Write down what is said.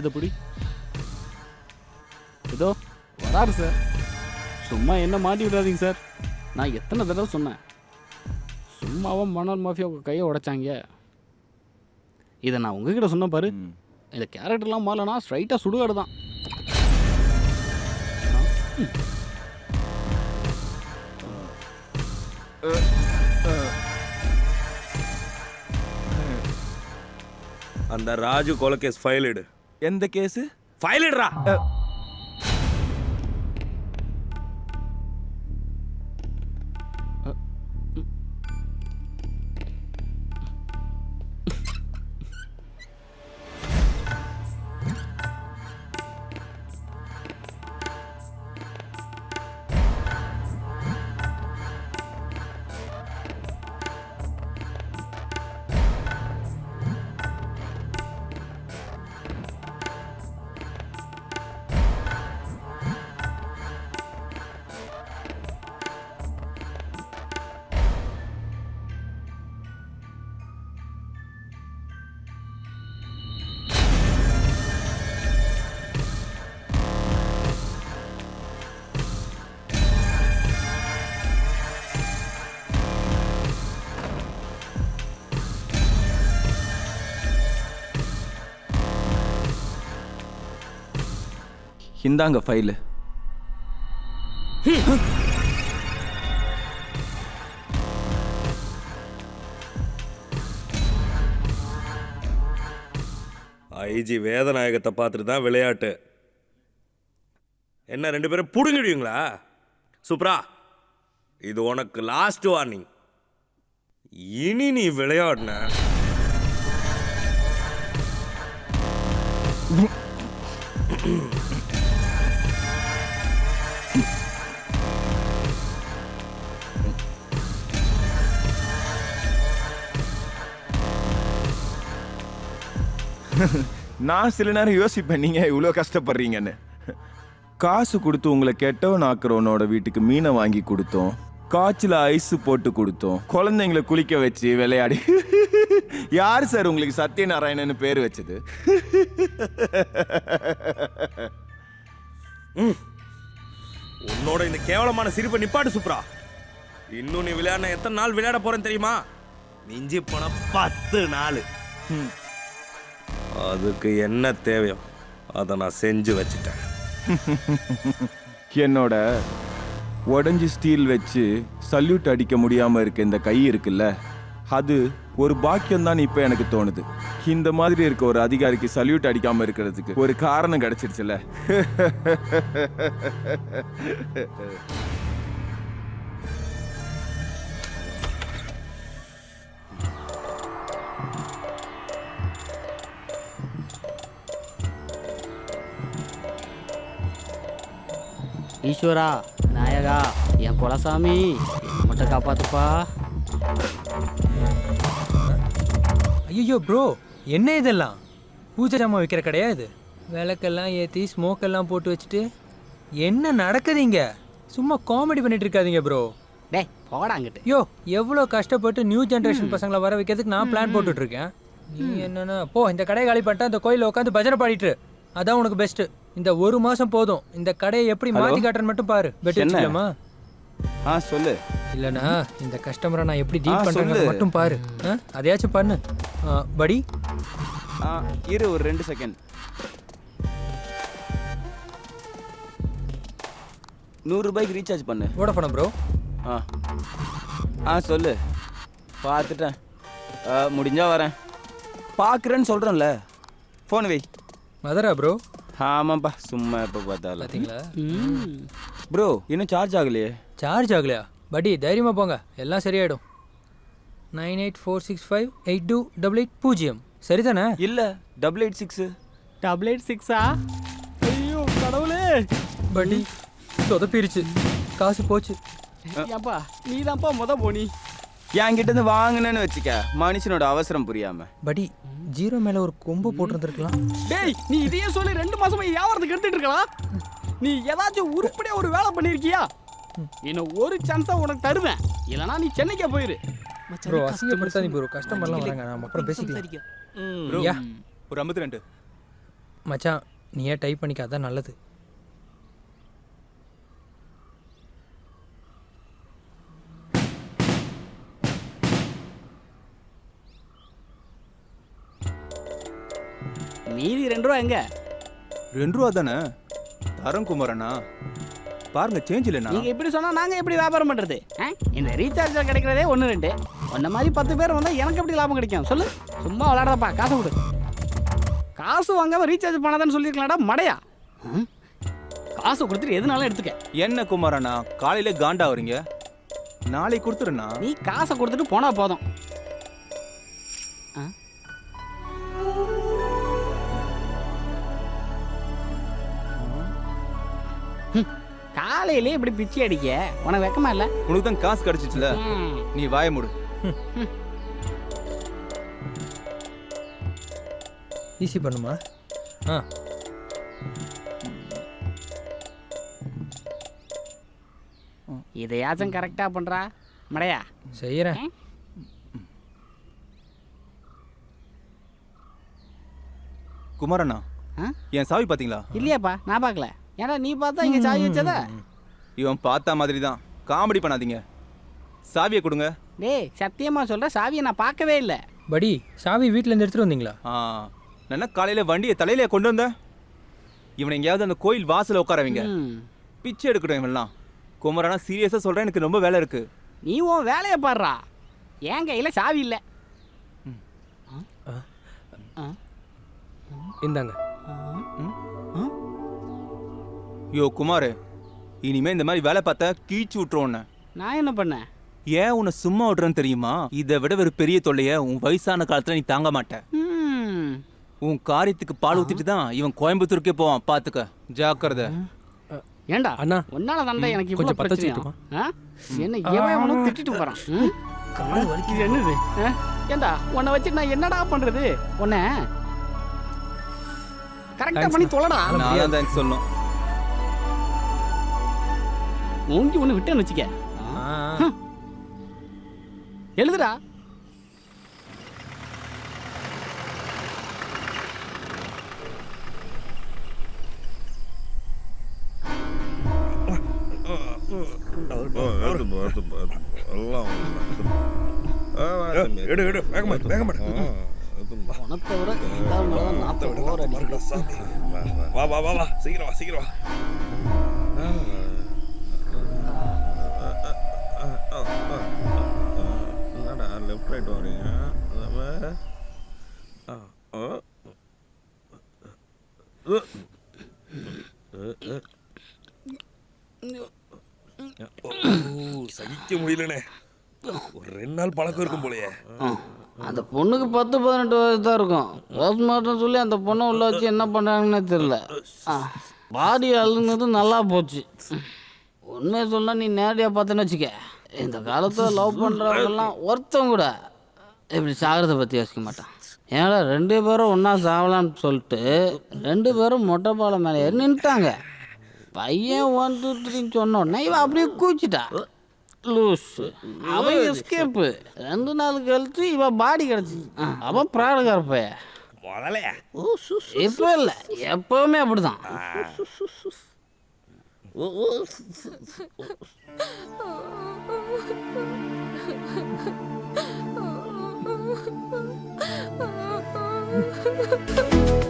இதை பிடி. இதோ வராரு சார். சும்மா என்ன மாட்டி விடாதீங்க சார். நான் எத்தனை தடவை சொன்னேன். சும்மாவா மணல் மாஃபியா உங்கள் கையை உடைச்சாங்க. இதை நான் உங்ககிட்ட சொன்னேன் பாரு. இந்த கேரக்டர்லாம் மாறலனா ஸ்ட்ரைட்டாக சுடுகாடு தான். அந்த ராஜு கொலகேஸ் ஃபைல் எடு. എന്താ കേസ്? ഫയൽ ഇടറാ இந்தாங்க ஃபைலு ஐஜி வேதநாயகத்தை பார்த்துட்டு தான் விளையாட்டு. என்ன ரெண்டு பேரும் புடுங்கிடுவீங்களா? சூப்பரா இது உனக்கு லாஸ்ட் வார்னிங் இனி நீ விளையாடின. நான் சில நேரம் யோசிப்பேன் நீங்க இவ்வளோ கஷ்டப்படுறீங்கன்னு. காசு கொடுத்து உங்களை கெட்டவன் ஆக்குறவனோட வீட்டுக்கு மீனை வாங்கி கொடுத்தோம். காய்ச்சல ஐஸ் போட்டு கொடுத்தோம். குழந்தைங்களை குளிக்க வச்சு விளையாடி. யார் சார் உங்களுக்கு சத்யநாராயணன் பேர் வச்சது? ம். உன்னோட இந்த கேவலமான சிரிப்பை நிப்பாட்டு சூப்பரா இன்னும் நீ விளையாடின எத்தனை நாள் விளையாட போறேன்னு தெரியுமா? மிஞ்சி போன பத்து நாள். அதுக்கு என்ன தேவையோ அதை நான் செஞ்சு வச்சுட்டேன். என்னோட உடஞ்சி ஸ்டீல் வச்சு சல்யூட் அடிக்க முடியாம இருக்க இந்த கை இருக்குல்ல? அது ஒரு பாக்கியம் தான் எனக்கு தோணுது. இந்த மாதிரி இருக்க ஒரு அதிகாரிக்கு சல்யூட் அடிக்காம இருக்கிறதுக்கு ஒரு காரணம் கிடைச்சிருச்சுல. ஈஸ்வரா நாயகா என் குலசாமி மட்டும் காப்பாத்துப்பா. ஐயோ ப்ரோ என்ன இதெல்லாம்? பூஜை ஜாமான் வைக்கிற கடையா இது? விளக்கெல்லாம் ஏற்றி ஸ்மோக்கெல்லாம் போட்டு வச்சுட்டு என்ன நடக்குது இங்க சும்மா காமெடி பண்ணிட்டு இருக்காதீங்க ப்ரோ டேய் போடா அங்கிட்டு. யோ எவ்வளோ கஷ்டப்பட்டு நியூ ஜென்ரேஷன் பசங்களை வர வைக்கிறதுக்கு நான் பிளான் போட்டுட்டு இருக்கேன் நீ என்னன்னா போ இந்த கடையை காலி பண்ணிட்டா இந்த கோயிலில் உட்காந்து பஜனை பாடிட்டு. அதான் உனக்கு பெஸ்ட் இந்த ஒரு மாசம் போதும். இந்த கடையை எப்படி மாத்தி காட்டுறேன்னு மட்டும் பாரு. பெட் என்ன? வச்சுக்கலாமா ஆ சொல்லு. இல்லனா இந்த கஸ்டமரை நான் எப்படி டீல் பண்றேன்னு சொல்லு. மட்டும் பாரு. ஆ, அதையாச்சும் பண்ணு. படி ஆ இரு ஒரு ரெண்டு செகண்ட் நூறு ரூபாய்க்கு ரீசார்ஜ் பண்ணு. வோடஃபோனா ப்ரோ ஆ. ஆ சொல்லு. பார்த்துட்டேன். முடிஞ்சா வரேன். பார்க்குறேன்னு சொல்கிறேன்ல ஃபோன் வை. மதரா ப்ரோ ஆமாப்பா சும்மா எப்போ பார்த்தாலும். பாத்தீங்களா? ம். ப்ரோ இன்னும் சார்ஜ் ஆகலையே. சார்ஜ் ஆகலையா? படி தைரியமா போங்க. எல்லாம் சரியாயிடும். Nine eight four six five eight two double eight பூஜ்ஜியம். சரிதானே? இல்லை double eight six double eight சிக்ஸா ஐயோ கடவுளே! படி சொதப்பிருச்சு. காசு போச்சு. ஏப்பா நீ தான்ப்பா முத போனி. என்கிட்ட இருந்து வாங்கினேன்னு வச்சுக்க மனுஷனோட அவசரம் புரியாம. படி ஜீரோ மேல ஒரு கொம்பு போட்டிருந்துருக்கலாம். டேய் நீ இதையே சொல்லி ரெண்டு மாசமா வியாபாரத்துக்கு எடுத்துட்டு இருக்கலாம்? நீ ஏதாச்சும் உருப்படியா ஒரு வேலை பண்ணிருக்கியா? இன்னும் ஒரு சான்ஸா உனக்கு தருவேன். இல்லனா நீ சென்னைக்கே போயிரு. ப்ரோ அசிங்கப்படுத்தாதீங்க ப்ரோ கஸ்டமர்லாம் வராங்க. நம்ம அப்புறம் பேசிக்கலாம். யா ஒரு ஐம்பத்தி ரெண்டு. மச்சான் நீயே டைப் பண்ணிக்க? அதான் நல்லது. மீதி ரெண்டு ரூபா எங்க? ரெண்டு ரூபா தானே? தரம் குமாரண்ணா பாருங்க சேஞ்ச் இல்லைண்ணா. நீங்க இப்படி சொன்னா நாங்க எப்படி வியாபாரம் பண்றது? இந்த ரீசார்ஜ் கிடைக்கிறதே ஒன்று ரெண்டு. உன்ன மாதிரி பத்து பேர் வந்தா எனக்கு எப்படி லாபம் கிடைக்கும்? சொல்லு. சும்மா விளையாடுறப்பா காசு கொடு. காசு வாங்காம ரீசார்ஜ் பண்ணாதான்னு சொல்லியிருக்கலாம்டா மடையா? காசு கொடுத்துட்டு எதுனாலும் எடுத்துக்க. என்ன குமாரண்ணா காலையில காண்டா வரீங்க. நாளைக்கு கொடுத்துருண்ணா நீ காசை கொடுத்துட்டு போனா போதும். காலையிலே இப்படி பிச்சை அடிக்க? உனக்கு வெக்கமா இல்ல? உனக்கு தான் காசு கிடைச்சிச்சுல. நீ வாய மூடு. ஈஸி பண்ணுமா? ஆ. இதையாச்சும் கரெக்டா பண்றா? மடையா? செய்கிறேன் குமாரண்ணா? என் சாவி பாத்தீங்களா இல்லையாப்பா நான் பார்க்கல. ஏன்னா நீ பார்த்தா இங்க சாவி வச்சத? இவன் பார்த்த மாதிரி தான் காமெடி பண்ணாதீங்க. சாவியை கொடுங்க. டேய் சத்தியமா சொல்ற? சாவியை நான் பார்க்கவே இல்லை. படி சாவி வீட்டிலேருந்து எடுத்துகிட்டு வந்தீங்களா? ஆ நான் என்ன காலையில வண்டியை தலையில கொண்டு வந்தேன் இவனை எங்கேயாவது அந்த கோயில் வாசல்ல உட்கார வைங்க. ம். பிச்சை எடுக்கட்டும் இவன்லாம். குமாரண்ணா சீரியஸா சொல்றேன் எனக்கு ரொம்ப வேலை இருக்கு. நீ உன் வேலையை பாடுறா. என் கையில் சாவி இல்லை. இந்தாங்க. யோ குமார் இனிமே இந்த மாதிரி வேலை பார்த்தா கீச்சு விட்டுருவோன்னு நான் என்ன பண்ணேன் ஏன் உன்னை சும்மா விடுறேன்னு தெரியுமா? இதை விட ஒரு பெரிய தொல்லைய உன் வயசான காலத்துல நீ தாங்க மாட்ட. ம். உன் காரியத்துக்கு பால் ஊத்திட்டு தான் இவன் கோயம்புத்தூருக்கே போவான். பாத்துக்க. ஜாக்கிரதை. ஏண்டா? அண்ணா. உன்னால தாண்டா எனக்கு கொஞ்சம் ஆ? என்ன எவன் எவனும் திட்டிட்டு போறான். ம்? இது என்னது? ஏண்டா உன்னை வச்சு நான் என்னடா பண்றது? உன்னை கரெக்டா பண்ணி தொலைடா. நான் தான் தேங்க்ஸ் சொல்லணும். மூஞ்சி ஒன்று விட்டேன்னு வச்சுக்க எழுதுடா வா வா வா வா சீக்கிரம் வா சீக்கிரம் வா என்னடா வரீங்க சகிக்க முடியலண்ணே ஒரு ரெண்டு நாள் பழக்கம் இருக்கும் போலயே. அந்த பொண்ணுக்கு பத்து பதினெட்டு வயசு தான் இருக்கும். போஸ்ட்மார்ட்டம் சொல்லி அந்த பொண்ணை உள்ள வச்சு என்ன பண்ணுறாங்கன்னே தெரில பாடி அழுகுனது நல்லா போச்சு. உண்மையை சொன்னா நீ நேரடியாக பார்த்தேன்னு வச்சுக்க. இந்த காலத்தில் லவ் பண்ணுறவங்கெல்லாம் ஒருத்தன் கூட இப்படி சாகிறத பற்றி யோசிக்க மாட்டான். ஏன்னா ரெண்டு பேரும் ஒன்றா சாவலாம்னு சொல்லிட்டு ரெண்டு பேரும் மொட்டை பாலம் மேலே ஏறி நின்ட்டாங்க பையன் ஒன் டூ த்ரீன்னு சொன்ன உடனே இவன் அப்படியே கூச்சிட்டா லூஸ் அவன் எஸ்கேப்பு ரெண்டு நாள் கழிச்சு இவன் பாடி கிடச்சி அவன் பிராடகார பைய முதல்ல இப்போ இல்லை. எப்பவுமே அப்படிதான். Oh